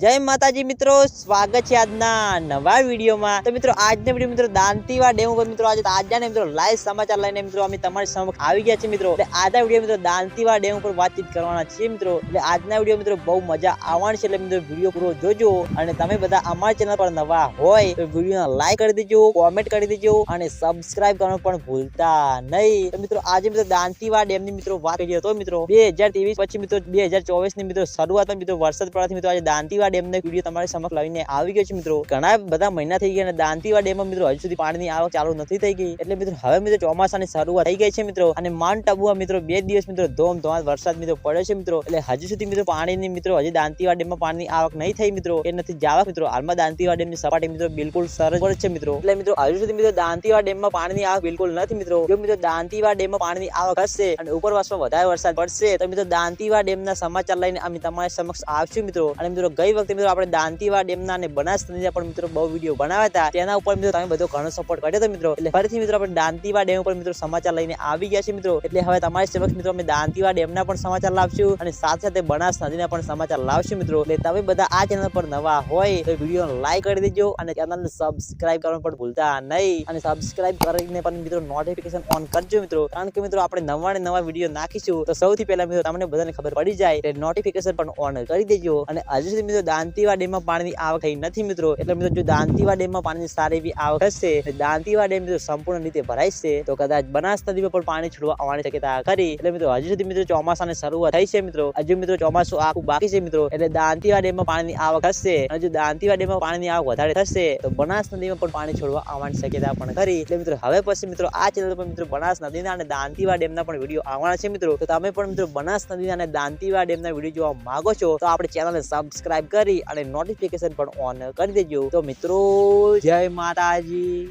જય માતાજી મિત્રો, સ્વાગત છે આજના નવા વિડીયોમાં. તો મિત્રો, આજને વીડિયો મિત્રો, દાંતીવા ડેમ ઉપર મિત્રો, આજે તાજા મિત્રો, લાઈવ સમાચાર લઈને મિત્રો, અમે તમારી સમક્ષ આવી ગયા છે મિત્રો. એટલે આજના વીડિયો મિત્રો, દાંતીવા ડેમ ઉપર વાતચીત કરવાના છીએ મિત્રો. એટલે આજના વીડિયો મિત્રો, બહુ મજા આવવાની છે, એટલે મિત્રો, વીડિયો પૂરો જોજો. અને તમે બધા અમારી ચેનલ પર નવા હોય, તો વીડિયો લાઈક કરી દેજો, કોમેન્ટ કરી દેજો, અને સબસ્ક્રાઇબ કરવાનું પણ ભૂલતા નહીં. તો મિત્રો, આજે મિત્રો, દાંતીવા ડેમની મિત્રો વાત કરીએ તો મિત્રો, બે પછી મિત્રો, બે હજારની મિત્રો, શરૂઆતમાં મિત્રો, વરસાદ પડવાથી મિત્રો, આજે દાંતીવા ડેમ નો વીડિયો તમારી સમક્ષ લાવીને આવી ગયો છે મિત્રો. ઘણા બધા મહિના થઈ ગયા અને દાંતીવા ડેમમાં મિત્રો હજુ સુધી પાણીની આવક ચાલુ નથી થઈ ગઈ. એટલે મિત્રો હવે મિત્રો ચોમાસાની શરૂઆત થઈ ગઈ છે મિત્રો. અને માઉન્ટ આબુમાં મિત્રો બે દિવસ મિત્રો ધોમ ધોમ વરસાદ મિત્રો પડ્યો છે મિત્રો. એટલે હજુ સુધી મિત્રો પાણીની મિત્રો હજી દાંતીવા ડેમમાં પાણીની આવક નહીં થઈ મિત્રો. એ નથી જવા મિત્રો. હાલમાં દાંતીવા ડેમની સપાટી મિત્રો બિલકુલ સરસ પર છે મિત્રો. એટલે મિત્રો હજુ સુધી મિત્રો દાંતીવા ડેમમાં પાણીની આવક બિલકુલ નથી મિત્રો. જો મિત્રો દાંતીવા ડેમમાં પાણીની આવક હશે અને ઉપરવાસમાં વધારે વરસાદ પડશે, તો મિત્રો દાંતીવા ડેમના સમાચાર લઈને અમે તમારી સમક્ષ આવશું મિત્રો. અને મિત્રો ગઈ વખતે મિત્રો આપણે દાંતીવા ડેમના અને બનાસ પણ મિત્રો બહુ વીડિયો બનાવ્યા હતા. તેના ઉપર મિત્રો તમે બધો ઘણો સપોર્ટ કર્યો હતો મિત્રો. એટલે ફરીથી મિત્રો આપણે દાંતીવા ડેમ ઉપર મિત્રો સમાચાર લઈને આવી ગયા છે મિત્રો. એટલે હવે તમારી સમક્ષ મિત્રો અમે દાંતીવા ડેમના પણ સમાચાર લાવશું અને સાથે સાથે બનાસ પણ સમાચાર લાવશું મિત્રો. એટલે તમે બધા આ ચેનલ પર નવા હોય તો વીડિયો લાઈક કરી દેજો અને ચેનલને સબસ્ક્રાઇબ કરવાનું પણ ભૂલતા નહીં. અને સબસ્ક્રાઇબ કરીને પણ મિત્રો નોટિફિકેશન ઓન કરજો મિત્રો. કારણ કે મિત્રો આપણે નવા ને નવા વીડિયો નાખીશું તો સૌથી પહેલા મિત્રો તમને બધાને ખબર પડી જાય એટલે નોટિફિકેશન પણ ઓન કરી દેજો. અને હજુ સુધી મિત્રો દાંતીવા ડેમમાં પાણીની આવક થઈ નથી મિત્રો. એટલે મિત્રો જો દાંતીવા ડેમમાં પાણીની સારી એવી આવક હશે દાંતીવા ડેમ મિત્રો સંપૂર્ણ રીતે ભરાય છે, તો કદાચ બનાસ નદીમાં પણ પાણી છોડવા આવવાની શક્યતા કરી એટલે મિત્રો હજુ સુધી મિત્રો ચોમાસાની શરૂઆત થઈ છે મિત્રો. હજુ મિત્રો ચોમાસું આખું બાકી છે મિત્રો. એટલે દાંતીવા ડેમમાં પાણીની આવક હશે અને જો દાંતીવા ડેમમાં પાણીની આવક વધારે થશે, તો બનાસ નદીમાં પણ પાણી છોડવા આવવાની શક્યતા પણ ખરી. એટલે મિત્રો હવે પછી મિત્રો આ ચેનલ પર મિત્રો બનાસ નદીના અને દાંતીવા ડેમના પણ વીડિયો આવવાના છે મિત્રો. તો તમે પણ મિત્રો બનાસ નદીના અને દાંતીવા ડેમના વીડિયો જોવા માંગો છો, તો આપણે ચેનલને સબસ્ક્રાઇબ કરી અને નોટિફિકેશન પણ ઓન કરી દેજો. તો મિત્રો જય માતાજી.